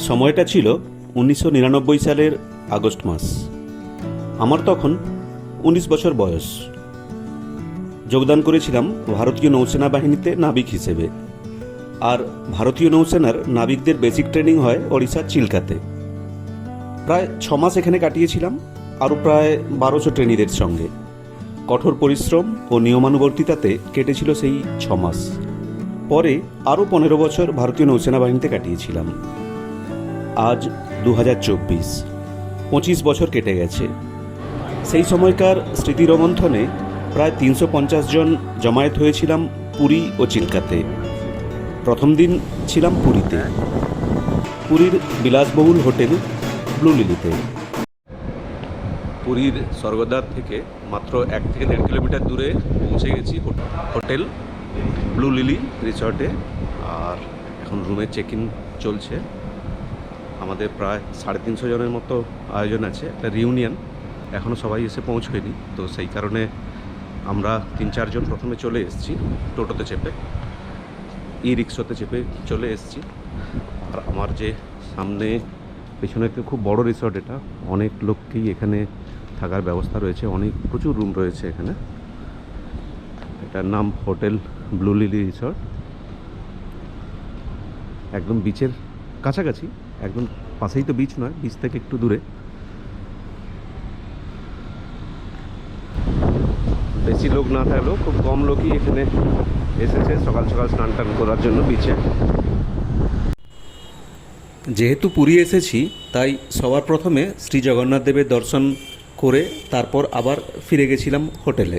সময়টা ছিল উনিশশো নিরানব্বই সালের আগস্ট মাস। আমার তখন উনিশ বছর বয়স। যোগদান করেছিলাম ভারতীয় নৌসেনা বাহিনীতে নাবিক হিসেবে। আর ভারতীয় নৌসেনার নাবিকদের বেসিক ট্রেনিং হয় ওড়িশার চিল্কাতে। প্রায় ছ মাস এখানে কাটিয়েছিলাম, আরও প্রায় বারোশো ট্রেনিদের সঙ্গে। কঠোর পরিশ্রম ও নিয়মানুবর্তিতাতে কেটেছিল সেই ছ মাস। পরে আরও পনেরো বছর ভারতীয় নৌসেনা বাহিনীতে কাটিয়েছিলাম। আজ দু হাজার চব্বিশ। পঁচিশ বছর কেটে গেছে। সেই সময়কার স্মৃতিরোমন্থনে প্রায় তিনশো পঞ্চাশ জন জমায়েত হয়েছিলাম পুরী ও চিল্কাতে। প্রথম দিন ছিলাম পুরীতে। পুরীর বিলাসবহুল হোটেল ব্লু লিলিতে পুরীর স্বর্গদ্বার থেকে মাত্র এক থেকে দেড় কিলোমিটার দূরে পৌঁছে গেছি হোট- হোটেল ব্লু লিলি রিসর্টে। আর এখন রুমে চেক ইন চলছে। আমাদের প্রায় সাড়ে তিনশো জনের মতো আয়োজন আছে, একটা রিউনিয়ন এখনও সবাই এসে পৌঁছয়নি। তো সেই কারণে আমরা তিন চারজন প্রথমে চলে এসেছি, টোটোতে চেপে ই রিক্সাতে চেপে চলে এসেছি। আর আমার যে সামনে পেছনে একটা খুব বড় রিসর্ট এটা, অনেক লোককেই এখানে থাকার ব্যবস্থা রয়েছে, অনেক প্রচুর রুম রয়েছে এখানে। এটার নাম হোটেল ব্লু লিলি রিসর্ট। একদম বিচের কাছাকাছি। একদম পাশেই তো বিচ নয় বিচ থেকে একটু দূরে। বেশি লোক না থাকলেও খুব কম লোকই এখানে এসেছে সকাল সকাল স্নান টান করার জন্য বিচে যেহেতু পুরী এসেছি, তাই সবার প্রথমে শ্রী জগন্নাথ দেবের দর্শন করে তারপর আবার ফিরে গেছিলাম হোটেলে।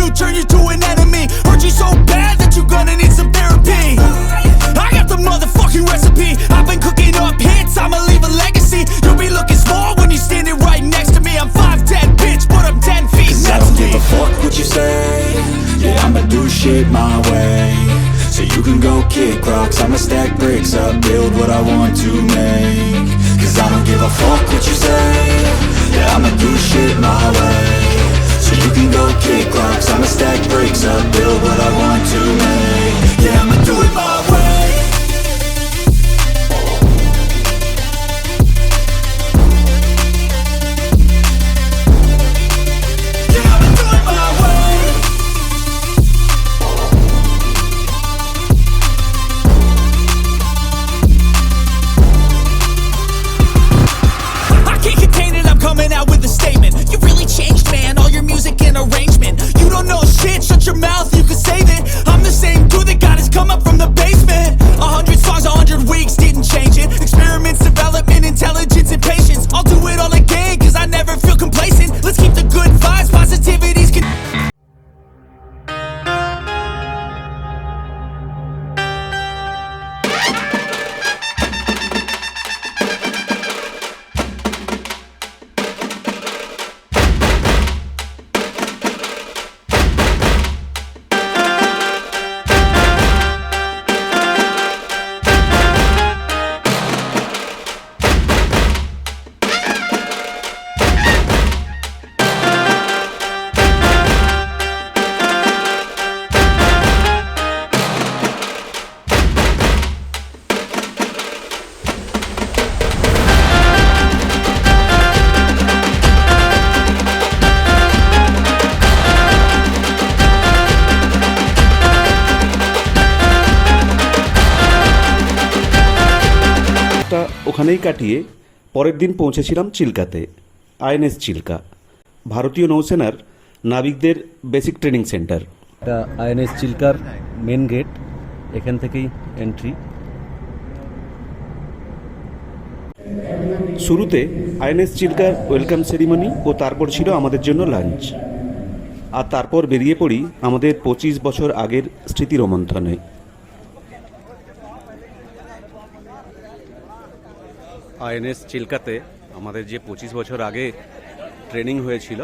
ওখানেই কাটিয়ে পরের দিন পৌঁছেছিলাম চিল্কাতে আইএনএস চিল্কা। ভারতীয় নৌসেনার নাবিকদের বেসিক ট্রেনিং সেন্টার। এটা আইএনএস চিল্কার মেন গেট এখান থেকেই এন্ট্রি। শুরুতে আইএনএস চিল্কার ওয়েলকাম সেরিমনি ও তারপর ছিল আমাদের জন্য লাঞ্চ। আর তারপর বেরিয়ে পড়ি আমাদের পঁচিশ বছর আগের স্মৃতি রোমন্থনে আইএনএস চিল্কাতে আমাদের যে পঁচিশ বছর আগে ট্রেনিং হয়েছিল,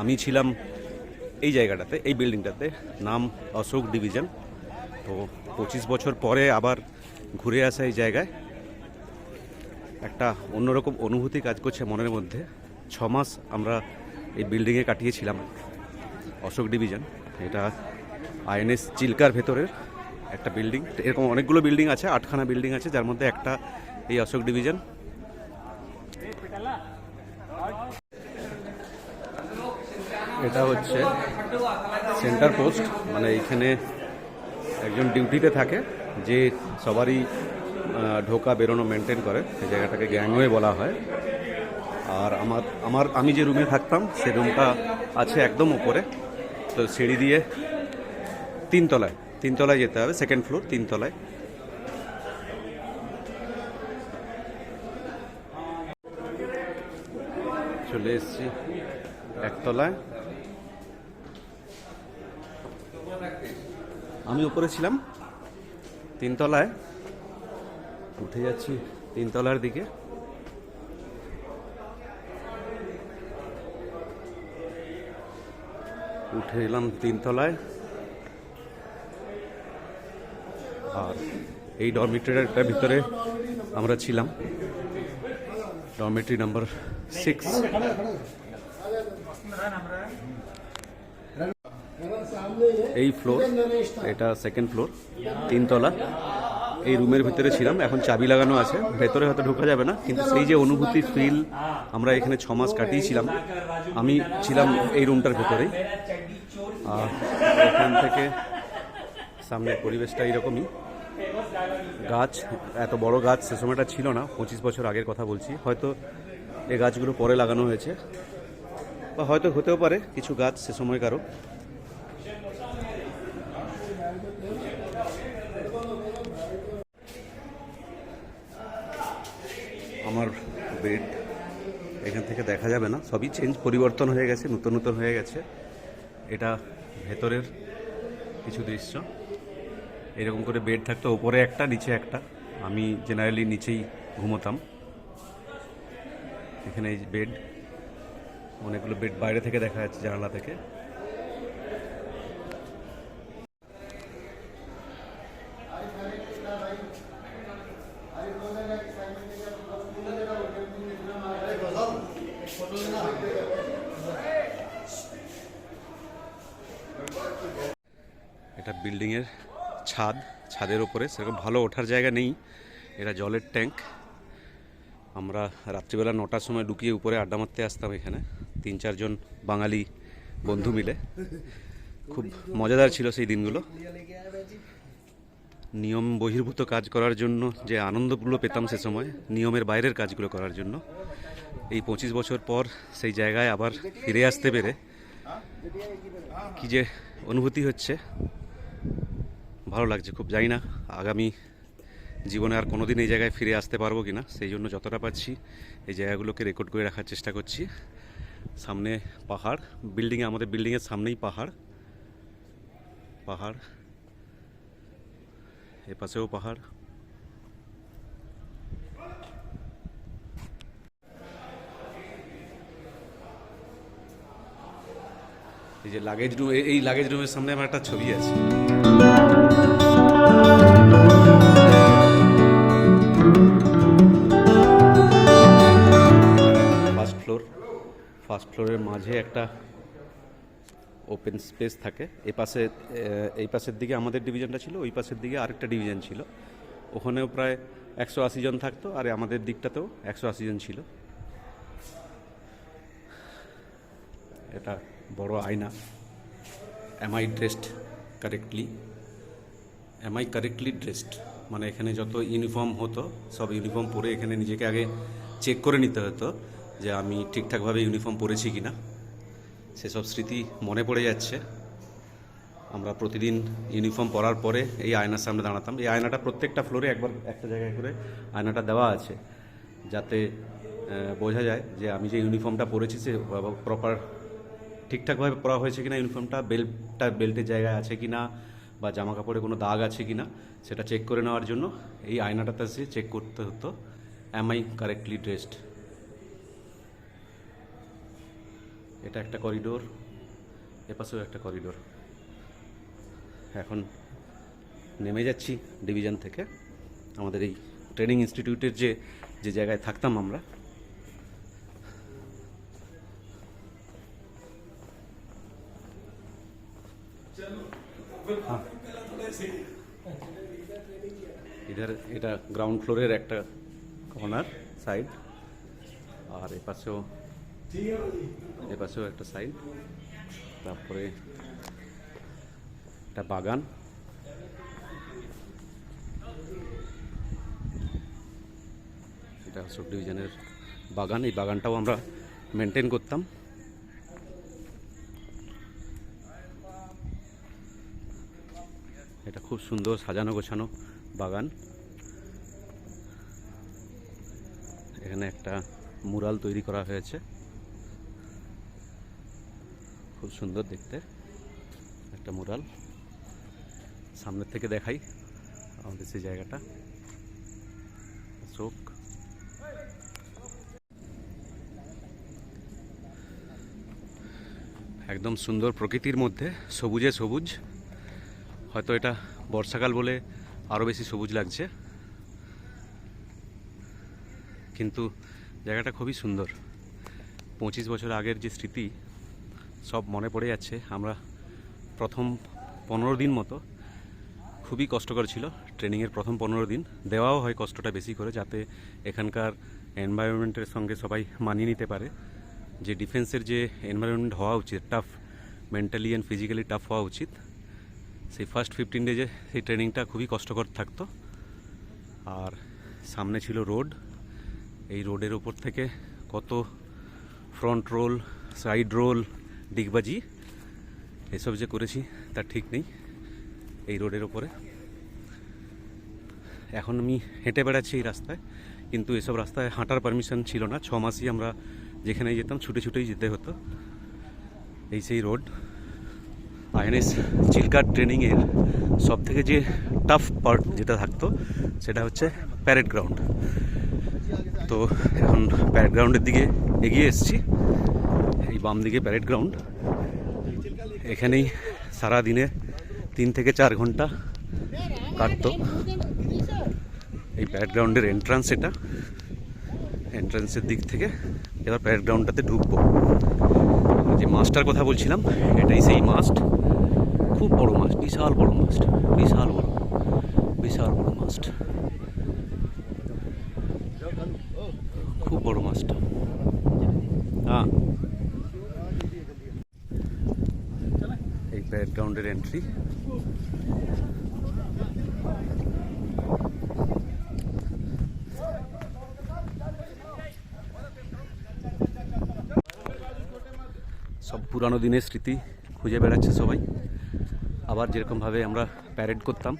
আমি ছিলাম এই জায়গাটাতে, এই বিল্ডিংটাতে, নাম অশোক ডিভিশন। তো পঁচিশ বছর পরে আবার ঘুরে আসা এই জায়গায়। একটা অন্যরকম অনুভূতি কাজ করছে মনের মধ্যে। ছ মাস আমরা এই বিল্ডিংয়ে কাটিয়েছিলাম অশোক ডিভিশন। এটা আইএনএস চিল্কার ভেতরের একটা বিল্ডিং। এরকম অনেকগুলো বিল্ডিং আছে, আটখানা বিল্ডিং আছে, যার মধ্যে একটা এই অশোক ডিভিশন। এটা হচ্ছে সেন্টার পোস্ট মানে এইখানে একজন ডিউটিতে থাকে, যে সবারই ঢোকা, বেরোনো মেনটেন করে। সেই জায়গাটাকে গ্যাংওয়ে বলা হয়। আর আমার আমার, আমি যে রুমে থাকতাম, সে রুমটা আছে একদম উপরে। তো সিঁড়ি দিয়ে তিনতলায় তিনতলায় যেতে হবে সেকেন্ড ফ্লোর তিনতলায়। চলে এসেছি একতলায়। আমি উপরে ছিলাম, তিনতলায়। উঠে যাচ্ছি তিনতলার দিকে। উঠে এলাম তিনতলায়। আর এই ডরমিটরিটার ভিতরে আমরা ছিলাম। ডরমিটরি নাম্বার সিক্স এই ফ্লোর এটা সেকেন্ড ফ্লোর তিনতলা। এই রুমের ভিতরে ছিলাম, এখন চাবি লাগানো আছে। ভেতরে হয়তো ঢোকা যাবে না, কিন্তু সেই যে অনুভূতি ফিল আমরা এখানে ছ মাস কাটিয়েছিলাম। আমি ছিলাম এই রুমটার ভেতরেই। এখান থেকে সামনের পরিবেশটা এরকমই গাছ, এত বড় গাছ সে সময়টা ছিল না, পঁচিশ বছর আগের কথা বলছি। হয়তো এই গাছগুলো পরে লাগানো হয়েছে, বা হয়তো হতেও পারে কিছু গাছ সে সময়কারও আমার বেড এখান থেকে দেখা যাবে না, সবই চেঞ্জ পরিবর্তন হয়ে গেছে, নতুন নতুন হয়ে গেছে। এটা ভেতরের কিছু দৃশ্য। এরকম করে বেড থাকতো ওপরে একটা, নিচে একটা। আমি জেনারেলি নিচেই ঘুমোতাম। এখানে এই বেড অনেকগুলো বেড বাইরে থেকে দেখা যাচ্ছে জানালা থেকে এটা বিল্ডিংয়ের ছাদ ছাদের ওপরে সেরকম ভালো ওঠার জায়গা নেই। এটা জলের ট্যাঙ্ক। আমরা রাত্রিবেলা নটার সময় ঢুকিয়ে উপরে আড্ডা মারতে আসতাম এখানে। তিন চারজন বাঙালি বন্ধু মিলে। খুব মজাদার ছিল সেই দিনগুলো। নিয়ম বহির্ভূত কাজ করার জন্য যে আনন্দগুলো পেতাম সে সময়, নিয়মের বাইরের কাজগুলো করার জন্য। এই পঁচিশ বছর পর সেই জায়গায় আবার ফিরে আসতে পেরে কি যে অনুভূতি হচ্ছে। ভালো লাগছে, খুব জানি না আগামী জীবনে আর কোনোদিন এই জায়গায় ফিরে আসতে পারব কি না সেই জন্য যতটা পাচ্ছি এই জায়গাগুলোকে রেকর্ড করে রাখার চেষ্টা করছি। সামনে পাহাড় বিল্ডিংয়ে আমাদের বিল্ডিংয়ের সামনেই পাহাড়। পাহাড় এ পাশেও পাহাড়। এই যে লাগেজ রুম এই লাগেজ রুমের সামনে আমার একটা ছবি আছে। ফ্লোরের মাঝে একটা ওপেন স্পেস থাকে। এই পাশে এই পাশের দিকে আমাদের ডিভিশনটা ছিল, ওই পাশের দিকে আরেকটা ডিভিশন ছিল। ওখানেও প্রায় একশো আশি জন থাকতো আর আমাদের দিকটাতেও একশো আশি জন ছিল। এটা বড় আয়না। Am I dressed correctly am I correctly dressed মানে এখানে যত ইউনিফর্ম হতো, সব ইউনিফর্ম পরে এখানে নিজেকে আগে চেক করে নিতে হতো। যে আমি ঠিকঠাকভাবে ইউনিফর্ম পরেছি কি না সেসব স্মৃতি মনে পড়ে যাচ্ছে। আমরা প্রতিদিন ইউনিফর্ম পরার পরে এই আয়নার সামনে দাঁড়াতাম। এই আয়নাটা প্রত্যেকটা ফ্লোরে একবার একটা জায়গায় করে আয়নাটা দেওয়া আছে, যাতে বোঝা যায় যে আমি যে ইউনিফর্মটা পরেছি সে প্রপার ঠিকঠাকভাবে পরা হয়েছে কিনা ইউনিফর্মটা বেল্টটা বেল্টের জায়গায় আছে কিনা, বা জামা কাপড়ে কোনো দাগ আছে কি না সেটা চেক করে নেওয়ার জন্য এই আয়নাটাতে চেক করতে হতো। অ্যাম আই কারেক্টলি ড্রেসড এটা একটা করিডোর, এপাশেও একটা করিডোর। এখন নেমে যাচ্ছি ডিভিশন থেকে। আমাদের এই ট্রেনিং ইনস্টিটিউটের যে যে জায়গায় থাকতাম আমরা। ইধার এটা গ্রাউন্ড ফ্লোরের একটা কর্নার সাইড আর এপাশেও এপাশেও একটা সাইড তারপরে একটা বাগান। এটা অশোক ডিভিশনের বাগান, এই বাগানটাও আমরা মেনটেন করতাম। এটা খুব সুন্দর সাজানো গোছানো বাগান। এখানে একটা মুরাল তৈরি করা হয়েছে। খুব সুন্দর দেখতে। একটা মুরাল। সামনের থেকে দেখাই আমাদের সেই জায়গাটা। অশোক একদম সুন্দর প্রকৃতির মধ্যে, সবুজে সবুজ। হয়তো এটা বর্ষাকাল বলে আরও বেশি সবুজ লাগছে। কিন্তু জায়গাটা খুবই সুন্দর। পঁচিশ বছর আগের যে স্মৃতি সব মনে পড়ে যাচ্ছে। আমরা প্রথম পনেরো দিন মতো খুবই কষ্টকর ছিল। ট্রেনিংয়ের প্রথম পনেরো দিন। দেওয়াও হয় কষ্টটা বেশি করে যাতে এখানকার এনভায়রনমেন্টের সঙ্গে সবাই মানিয়ে নিতে পারে। যে ডিফেন্সের যে এনভায়রনমেন্ট হওয়া উচিত tough mentally and physically tough হওয়া উচিত। সেই ফার্স্ট ফিফটিন ডেজে সেই ট্রেনিংটা খুবই কষ্টকর থাকতো। আর সামনে ছিল রোড এই রোডের ওপর থেকে কত ফ্রন্ট রোল সাইড রোল ডিগবাজি, এসব যে করেছি তার ঠিক নেই এই রোডের ওপরে। এখন আমি হেঁটে বেড়াচ্ছি এই রাস্তায়, কিন্তু এসব রাস্তায় হাঁটার পারমিশন ছিল না। ছ মাসই আমরা যেখানে যেতাম ছুটে ছুটেই যেতে হতো। এই সেই রোড। আইএনএস চিল্কার ট্রেনিংয়ের সব থেকে যে টাফ পার্ট যেটা থাকতো, সেটা হচ্ছে প্যারেড গ্রাউন্ড তো এখন প্যারেড গ্রাউন্ডের দিকে এগিয়ে এসেছি। বাম দিকে প্যারেড গ্রাউন্ড এখানেই সারা দিনে তিন থেকে চার ঘণ্টা কাটতো। এই প্যারেড গ্রাউন্ডের এন্ট্রান্স এটা। এন্ট্রান্সের দিক থেকে এবার প্যারেড গ্রাউন্ডটাতে ঢুকবো। যে মাছটার কথা বলছিলাম, এটাই সেই মাস্ট খুব বড় মাছ বিশাল বড় মাছ বিশাল বড় বিশাল বড় মাছ খুব বড় মাছটা হ্যাঁ এই প্যারেড গ্রাউন্ডের এন্ট্রি সব পুরানো দিনের স্মৃতি খুঁজে বেড়াচ্ছে সবাই। আবার যেরকমভাবে আমরা প্যারেড করতাম,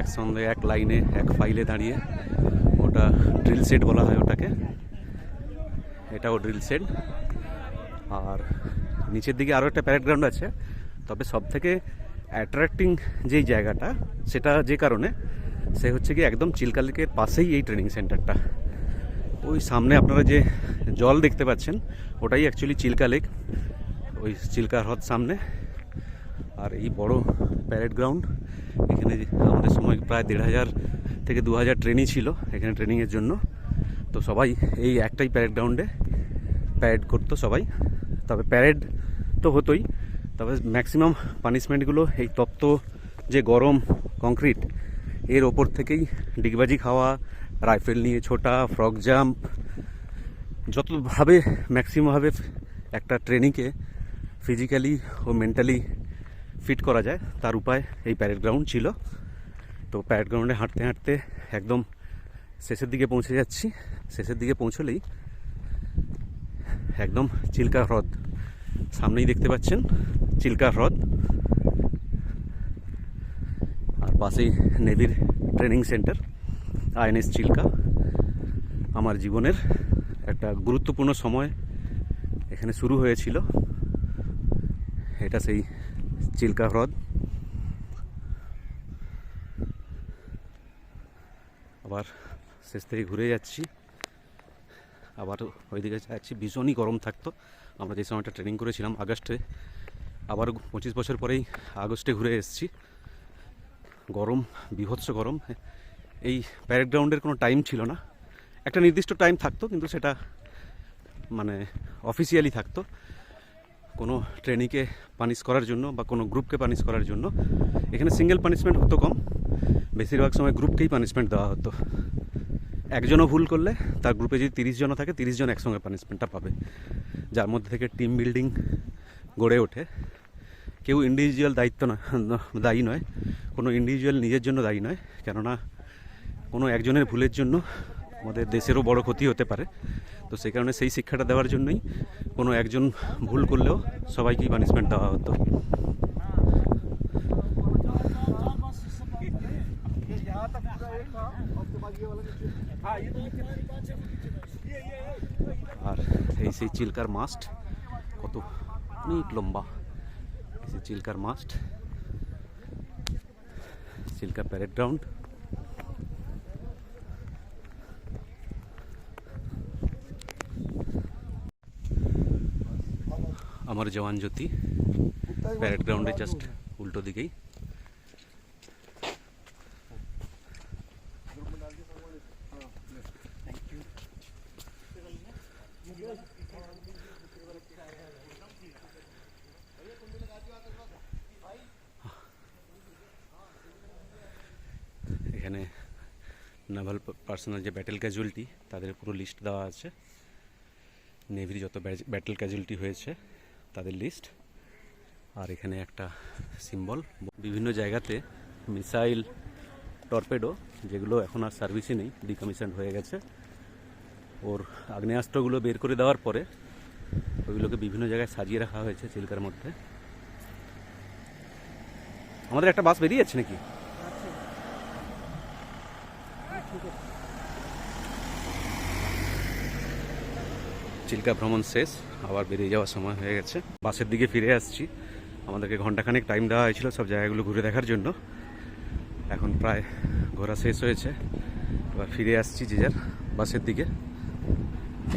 একসঙ্গে এক লাইনে এক ফাইলে দাঁড়িয়ে, ওটা ড্রিল সেট বলা হয় ওটাকে। এটাও ড্রিল সেট আর নিচের দিকে আরও একটা প্যারেড গ্রাউন্ড আছে। তবে সব থেকে অ্যাট্রাক্টিং যেই জায়গাটা, সেটা যে কারণে, সে হচ্ছে কি একদম চিলকালিকের পাশেই এই ট্রেনিং সেন্টারটা ওই সামনে আপনারা যে জল দেখতে পাচ্ছেন, ওটাই অ্যাকচুয়ালি চিল্কা লেক ওই চিল্কা হ্রদ সামনে। আর এই বড় প্যারেড গ্রাউন্ড এখানে আমাদের সময় প্রায় দেড় হাজার থেকে দু হাজার ট্রেনই ছিল এখানে ট্রেনিংয়ের জন্য। তো সবাই এই একটাই প্যারেড গ্রাউন্ডে প্যারেড করতো সবাই। তবে প্যারেড তো হতোই। তবে ম্যাক্সিমাম পানিশমেন্টগুলো এই তপ্ত যে গরম কংক্রিট এর ওপর থেকেই ডিগবাজি খাওয়া রাইফেল নিয়ে ছোটা ফ্রক জাম্প যতভাবে ম্যাক্সিমামভাবে একটা ট্রেনিংকে ফিজিক্যালি ও মেন্টালি ফিট করা যায়, তার উপায় এই প্যারেড গ্রাউন্ড ছিল। তো প্যারেড গ্রাউন্ডে হাঁটতে হাঁটতে একদম শেষের দিকে পৌঁছে যাচ্ছি। শেষের দিকে পৌঁছলেই একদম চিল্কা হ্রদ। সামনেই দেখতে পাচ্ছেন চিল্কা হ্রদ। আর পাশেই নেভির ট্রেনিং সেন্টার, আইএনএস চিল্কা। আমার জীবনের একটা গুরুত্বপূর্ণ সময় এখানে শুরু হয়েছিল। এটা সেই চিল্কা হ্রদ। আবার শেষ থেকে ঘুরে যাচ্ছি। আবার ওইদিকে যাচ্ছি, ভীষণই গরম থাকতো। আমরা যে সময়টা ট্রেনিং করেছিলাম আগস্টে, আবার পঁচিশ বছর পরেই আগস্টে ঘুরে এসেছি। গরম বিভৎস গরম। এই প্যারেড গ্রাউন্ডের কোনো টাইম ছিল না। একটা নির্দিষ্ট টাইম থাকতো, কিন্তু সেটা মানে অফিসিয়ালি থাকতো। কোনো ট্রেনিকে পানিশ করার জন্য বা কোনো গ্রুপকে পানিশ করার জন্য। এখানে সিঙ্গেল পানিশমেন্ট হতো কম। বেশিরভাগ সময় গ্রুপকেই পানিশমেন্ট দেওয়া হতো। একজনও ভুল করলে তার গ্রুপে যদি তিরিশ জন থাকে, তিরিশ জন একসঙ্গে পানিশমেন্টটা পাবে। যার মধ্যে থেকে টিম বিল্ডিং গড়ে ওঠে। কেউ ইন্ডিভিজুয়াল দায়িত্ব নয়, দায়ী নয়। কোনো ইন্ডিভিজুয়াল নিজের জন্য দায়ী নয়। কেননা কোনো একজনের ভুলের জন্য আমাদের দেশেরও বড় ক্ষতি হতে পারে। তো সেই কারণে সেই শিক্ষাটা দেওয়ার জন্যই কোনো একজন ভুল করলেও সবাইকেই পানিশমেন্ট দেওয়া হতো। আর এই সেই চিল্কার মাস্ট, কত অনেক লম্বা। এই সেই চিল্কার must Chilka parade ground Amar Jawan Jyoti parade গ্রাউন্ডে জাস্ট উল্টো দিকেই। এখানে নাভাল পার্সোনাল যে ব্যাটেল ক্যাজুয়ালিটি তাদের পুরো লিস্ট দেওয়া আছে। নেভির যত ব্যাটেল ক্যাজুয়ালিটি হয়েছে, তাদের লিস্ট আর এখানে একটা সিম্বল বিভিন্ন জায়গাতে মিসাইল টর্পেডো যেগুলো এখন আর সার্ভিসই নেই ডিকমিশন হয়ে গেছে। ওর আগ্নেয়াস্ত্রগুলো বের করে দেওয়ার পরে ওইগুলোকে বিভিন্ন জায়গায় সাজিয়ে রাখা হয়েছে চিল্কার মধ্যে। আমাদের একটা বাস বেরিয়ে যাচ্ছে নাকি? চিল্কা ভ্রমণ শেষ, আবার বেরিয়ে যাওয়ার সময় হয়ে গেছে। বাসের দিকে ফিরে আসছি। আমাদেরকে ঘন্টাখানেক টাইম দেওয়া হয়েছিল সব জায়গাগুলো ঘুরে দেখার জন্য। এখন প্রায় ঘোরা শেষ হয়েছে। এবার ফিরে আসছি যে যার বাসের দিকে।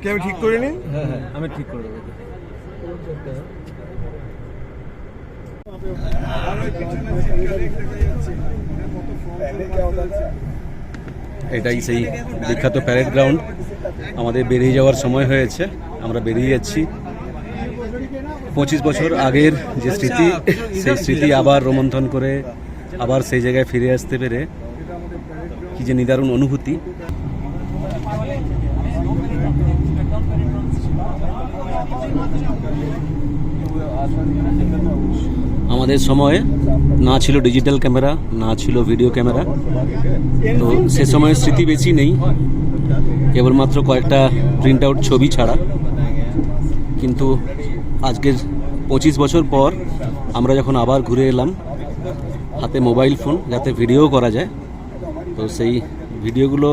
কি আমি ঠিক করে হ্যাঁ হ্যাঁ আমি ঠিক করে দেবো। এটাই সেই বিখ্যাত প্যারেড গ্রাউন্ড আমাদের বেরিয়ে যাওয়ার সময় হয়েছে। আমরা বেরিয়ে যাচ্ছি। পঁচিশ বছর আগের যে স্মৃতি সেই স্মৃতি আবার রোমন্থন করে আবার সেই জায়গায় ফিরে আসতে পেরে কি যে নিদারুণ অনুভূতি। আমাদের সময়ে না ছিল ডিজিটাল ক্যামেরা, না ছিল ভিডিও ক্যামেরা। তো সে সময়ের স্মৃতি বেশি নেই। কেবলমাত্র কয়েকটা প্রিন্ট আউট ছবি ছাড়া। কিন্তু আজকের পঁচিশ বছর পর আমরা যখন আবার ঘুরে এলাম, হাতে মোবাইল ফোন, যাতে ভিডিও করা যায়, তো সেই ভিডিওগুলো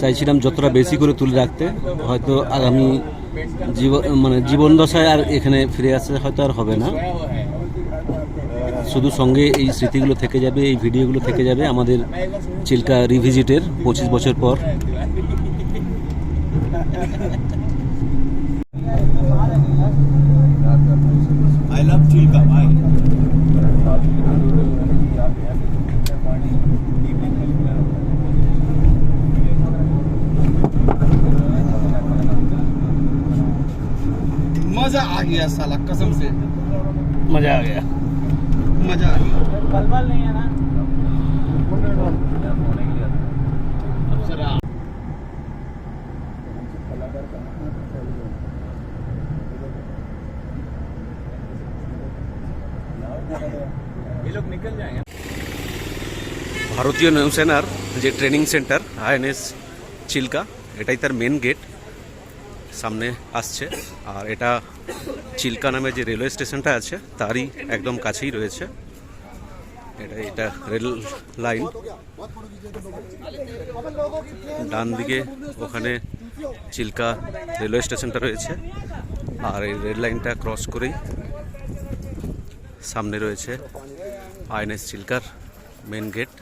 চাইছিলাম যতটা বেশি করে তুলে রাখতে, হয়তো আগামী জীবন মানে জীবন দশায় আর এখানে ফিরে আসতে হয়তো আর হবে না। শুধু সঙ্গে এই স্মৃতিগুলো থেকে যাবে, এই ভিডিওগুলো থেকে যাবে আমাদের চিল্কা রিভিজিটের পঁচিশ বছর পর। गया साला कसम से। मज़ा आ गया। मज़ा आ गया। भारतीय नौसेनार जो training centre I N S Chilka यटाई तर मेन गेट सामने आसा চিল্কা নামে যে রেলওয়ে স্টেশনটা আছে, তারই একদম কাছেই রয়েছে। এটা এটা রেল লাইন। ডান দিকে ওখানে চিল্কা রেলওয়ে স্টেশনটা রয়েছে, আর এই রেল লাইনটা ক্রস করেই সামনে রয়েছে আইএনএস চিল্কার মেন গেট।